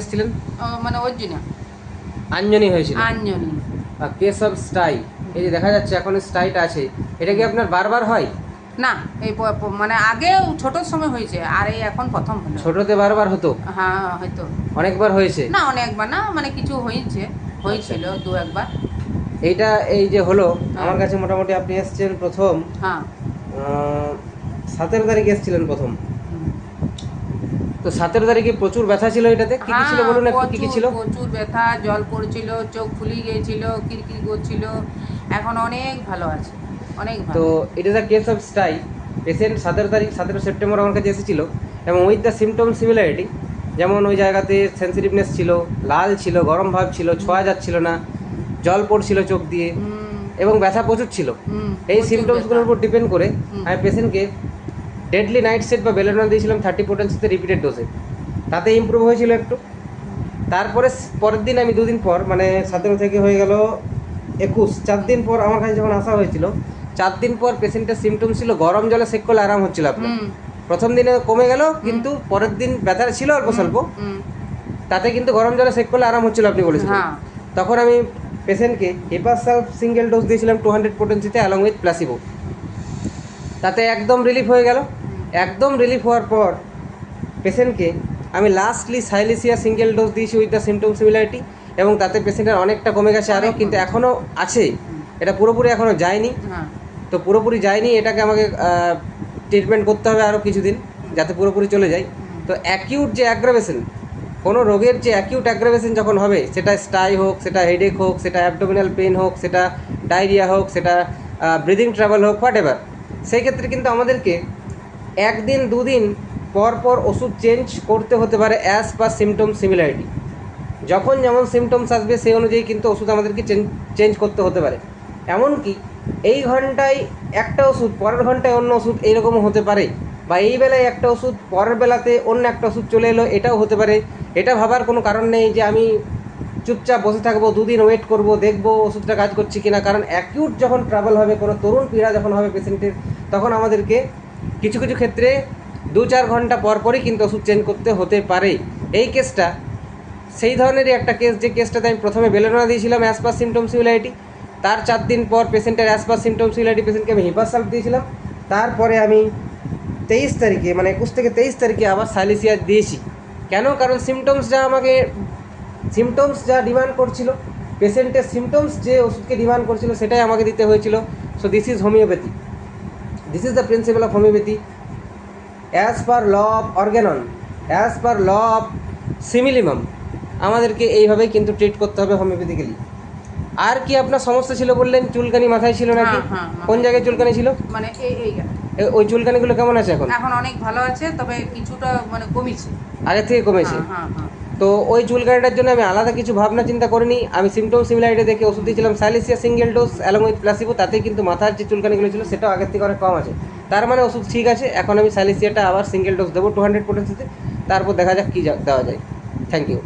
এসেছিলেন? মানে অর্জুনা। আঞ্জনি হয়েছিল। আঞ্জনি। আর কেশব স্টাই এই যে দেখা যাচ্ছে এখন স্টাইটা আছে এটা কি আপনার বারবার হয়? না এই মানে আগে ছোটোর সময় হয়েছে আর এই এখন প্রথম হলো। ছোটতে বারবার হতো? হ্যাঁ হয়তো। অনেকবার হয়েছে? না অনেকবার না মানে কিছু হয়েছে হয়েছিল দু একবার। এইটা এই যে হলো আমার কাছে মোটামুটি আপনি এসেছেন প্রথম। হ্যাঁ। সতেরো তারিখ এসেছিলেন প্রথম। তো সতেরো তারিখে প্রচুর ব্যথা ছিল এটাতে? কি কি ছিল হ্যাঁ, বলুন একটু কি কি ছিল? প্রচুর ব্যথা জল পড়ছিল চোখ ফুলি গিয়েছিল কিরকির করছিল এখন অনেক ভালো আছে অনেক তো it is a case of stye patient সতেরো তারিখ সতেরো সেপ্টেম্বর আমার কাছে এসেছিল এবং উইথ দ্য সিমটম সিমিলারিটি যেমন ওই জায়গাতে সেন্সিটিভনেস ছিল লাল ছিল গরম ভাব ছিল ছোঁয়া যাচ্ছিল না জল পড়ছিল চোখ দিয়ে এবং ব্যথা প্রচুর ছিল। এই সিমটমসগুলোর উপর ডিপেন্ড করে। আমি পেশেন্টকে ডেডলি নাইট সেট বা বেলেডোনা দিয়েছিলাম থার্টি পোটেন্সিতে রিপিটেড ডোজে তাতে ইমপ্রুভ হয়েছিল একটু। তারপরে পরের দিন আমি দুদিন পর মানে সতেরো থেকে হয়ে গেল একুশ চার দিন পর আমার কাছে যখন আসা হয়েছিল চার দিন পর পেশেন্টের সিমটম ছিল গরম জলে সেক করলে আরাম হচ্ছিল আপনার। প্রথম দিনে কমে গেল কিন্তু পরের দিন ব্যথা ছিল অল্প স্বল্প। তাতে কিন্তু গরম জলে সেক করলে আরাম হচ্ছিল আপনি বলেছিলেন। হ্যাঁ। তখন আমি পেশেন্টকে হেপাসাল্ফ সিঙ্গেল ডোজ দিয়েছিলাম টু হান্ড্রেড পোটেন্সিতে অ্যালং উইথ প্লাসিবো তাতে একদম রিলিফ হয়ে গেল। একদম রিলিফ হওয়ার পর পেশেন্টকে আমি লাস্টলি সাইলিসিয়া সিঙ্গেল ডোজ দিয়েছি উইথ দ্য সিমটম সিমিলারিটি এবং তাতে পেশেন্টের অনেকটা কমে গেছে আরও কিন্তু এখনও আছে। এটা পুরোপুরি এখনও যায়নি। হ্যাঁ। তো পুরোপুরি যায়নি এটাকে আমাকে ট্রিটমেন্ট করতে হবে আরও কিছুদিন যাতে পুরোপুরি চলে যায়। তো অ্যাকিউট যে অ্যাগ্রাভেশন কোনো রোগের যে অ্যাকিউট অ্যাগ্রাভেশন যখন হবে সেটা স্টাই হোক সেটা হেডেক হোক সেটা অ্যাবডোমিনাল পেন হোক সেটা ডায়রিয়া হোক সেটা ব্রিদিং ট্রাভেল হোক হোয়াট এভার সেই ক্ষেত্রে কিন্তু আমাদেরকে একদিন, দুদিন পর পর ওষুধ চেঞ্জ করতে হতে পারে অ্যাজ পার সিমটম সিমিলারিটি যখন যেমন সিমটমস আসবে, সেই অনুযায়ী কিন্তু ওষুধ আমাদেরকে চেঞ্জ চেঞ্জ করতে হতে পারে। এমনকি এই ঘন্টায় একটা ওষুধ, পরের ঘন্টায় অন্য ওষুধ এইরকমও হতে পারে। বা এই বেলায় একটা ওষুধ, পরের বেলাতে অন্য একটা ওষুধ চলে এলো, এটাও হতে পারে। এটা ভাবার কোনো কারণ নেই যে আমি চুপচাপ বসে থাকব, দুদিন ওয়েট করব, দেখব ওষুধটা কাজ করছে কিনা। কারণ অ্যাকিউট যখন ট্রাভেল হবে, কোনো তরুণ পীড়া যখন হবে পেশেন্টের তখন আমাদেরকে কিছু কিছু ক্ষেত্রে দু চার ঘণ্টা পর পরই কিন্তু ওষুধ চেঞ্জ করতে হতে পারে। এই কেসটা সেই ধরনেরই একটা কেস যে কেসটাতে আমি প্রথমে বেলেনোনা দিয়েছিলাম অ্যাজ পার সিমটম সিমিলারিটি তার চার দিন পর পেশেন্টের অ্যাজ পার সিমটম সিমিলারিটি পেশেন্টকে আমি হিপাসাল্প দিয়েছিলাম। তারপরে আমি তেইশ তারিখে মানে একুশ থেকে তেইশ তারিখে আবার সাইলিসিয়া দিয়েছি। কেন? কারণ সিমটমস যা আমাকে সিমটমস যা ডিমান্ড করছিল পেশেন্টের সিমটমস যে ওষুধকে ডিমান্ড করছিল, সেটাই আমাকে দিতে হয়েছিল। So this is homeopathy this is the principle of homeopathy as per law of Organon as per law of similimum আমাদেরকে এইভাবেই কিন্তু ট্রিট করতে হবে হোমিওপ্যাথিক্যালি আর কি আপনার সমস্যা ছিল বললেন? চুলকানি মাথায় ছিল নাকি? হ্যাঁ, হ্যাঁ, মাথায়। কোন জায়গায় চুলকানি ছিল? মানে এই এই ওই চুলকানিগুলো কেমন আছে এখন? এখন অনেক ভালো আছে তবে কিছুটা মানে কমিছে। আগে থেকে কমেছে। হ্যাঁ হ্যাঁ হ্যাঁ। তো ওই চুলকানিটার জন্য আমি আলাদা কিছু ভাবনা চিন্তা করিনি। আমি সিমটম সিমিলারিটি দেখে ওষুধ দিয়েছিলাম silicea single dose along with placebo তাতে কিন্তু মাথার যে চুলকানিগুলো ছিল সেটাও আগের থেকে অনেক কম আছে। তার মানে ওষুধ ঠিক আছে, এখন আমি স্যালিসিয়াটা আবার সিঙ্গেল ডোজ দেবো টু হান্ড্রেড পোটেন্সিতে তারপর দেখা যাক কী দেওয়া যায়। Thank you